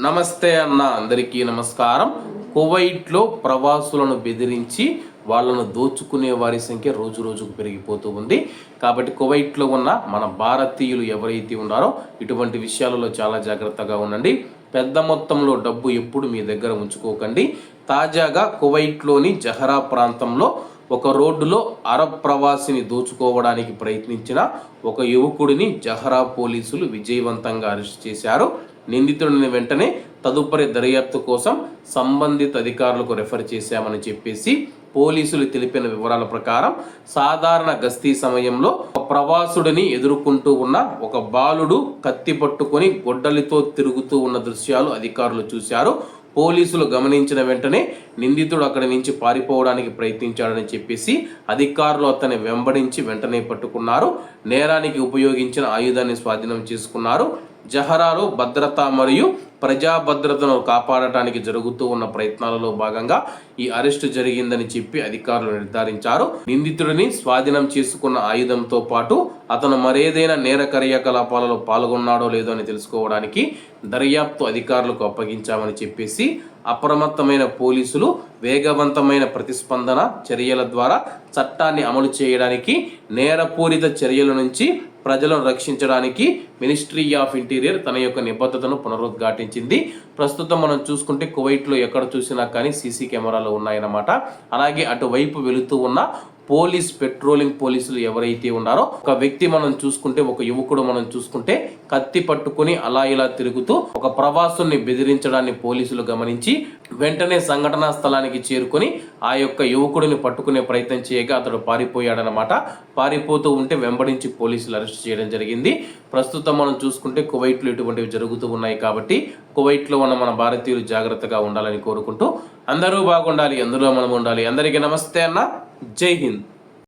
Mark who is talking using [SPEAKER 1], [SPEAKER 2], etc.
[SPEAKER 1] నమస్తే అన్న అందరికీ నమస్కారం. కువైట్లో ప్రవాసులను బెదిరించి వాళ్ళను దోచుకునే వారి సంఖ్య రోజు రోజుకు పెరిగిపోతూ ఉంది. కాబట్టి కువైట్లో ఉన్న మన భారతీయులు ఎవరైతే ఉన్నారో ఇటువంటి విషయాలలో చాలా జాగ్రత్తగా ఉండండి. పెద్ద మొత్తంలో డబ్బు ఎప్పుడు మీ దగ్గర ఉంచుకోకండి. తాజాగా కువైట్లోని జహరా ప్రాంతంలో ఒక రోడ్డులో అరబ్ ప్రవాసిని దోచుకోవడానికి ప్రయత్నించిన ఒక యువకుడిని జహరా పోలీసులు విజయవంతంగా అరెస్ట్ చేశారు. నిందితుడిని వెంటనే తదుపరి దర్యాప్తు కోసం సంబంధిత అధికారులకు రెఫర్ చేశామని చెప్పేసి పోలీసులు తెలిపిన వివరాల ప్రకారం సాధారణ గస్తీ సమయంలో ప్రవాసుడిని ఎదుర్కొంటూ ఉన్న ఒక బాలుడు కత్తి పట్టుకొని గొడ్డలితో తిరుగుతూ ఉన్న దృశ్యాలు అధికారులు చూశారు. పోలీసులు గమనించిన వెంటనే నిందితుడు అక్కడి నుంచి పారిపోవడానికి ప్రయత్నించాడని చెప్పేసి అధికారులు అతన్ని వెంబడించి వెంటనే పట్టుకున్నారు. నేరానికి ఉపయోగించిన ఆయుధాన్ని స్వాధీనం చేసుకున్నారు. జహరాలో భద్రత మరియు ప్రజా భద్రతను కాపాడటానికి జరుగుతూ ఉన్న ప్రయత్నాలలో భాగంగా ఈ అరెస్టు జరిగిందని చెప్పి అధికారులు నిర్ధారించారు. నిందితుడిని స్వాధీనం చేసుకున్న ఆయుధంతో పాటు అతను మరేదైనా నేర కార్యకలాపాలలో పాల్గొన్నాడో లేదో అని తెలుసుకోవడానికి దర్యాప్తు అధికారులకు అప్పగించామని చెప్పేసి అప్రమత్తమైన పోలీసులు వేగవంతమైన ప్రతిస్పందన చర్యల ద్వారా చట్టాన్ని అమలు చేయడానికి నేరపూరిత చర్యల నుంచి ప్రజలను రక్షించడానికి మినిస్ట్రీ ఆఫ్ ఇంటీరియర్ తన యొక్క నిబద్ధతను పునరుద్ఘాటించింది. ప్రస్తుతం మనం చూసుకుంటే కువైట్లో ఎక్కడ చూసినా కానీ సీసీ కెమెరాలు ఉన్నాయన్నమాట. అలాగే అటువైపు వెళుతూ ఉన్న పోలీస్ పెట్రోలింగ్ పోలీసులు ఎవరైతే ఉన్నారో ఒక వ్యక్తి మనం చూసుకుంటే ఒక యువకుడు మనం చూసుకుంటే కత్తి పట్టుకొని అలా ఇలా తిరుగుతూ ఒక ప్రవాసుని బెదిరించడాన్ని పోలీసులు గమనించి వెంటనే సంఘటనా స్థలానికి చేరుకొని ఆ యొక్క యువకుడిని పట్టుకునే ప్రయత్నం చేయగా అతడు పారిపోయాడనమాట పారిపోతూ ఉంటే వెంబడించి పోలీసులు అరెస్ట్ చేయడం జరిగింది. ప్రస్తుతం మనం చూసుకుంటే కువైట్లో ఇటువంటివి జరుగుతూ ఉన్నాయి కాబట్టి కువైట్లో ఉన్న మన భారతీయులు జాగ్రత్తగా ఉండాలని కోరుకుంటూ అందరూ బాగుండాలి అందులో మనం ఉండాలి. అందరికీ నమస్తే అన్న. जय हिंद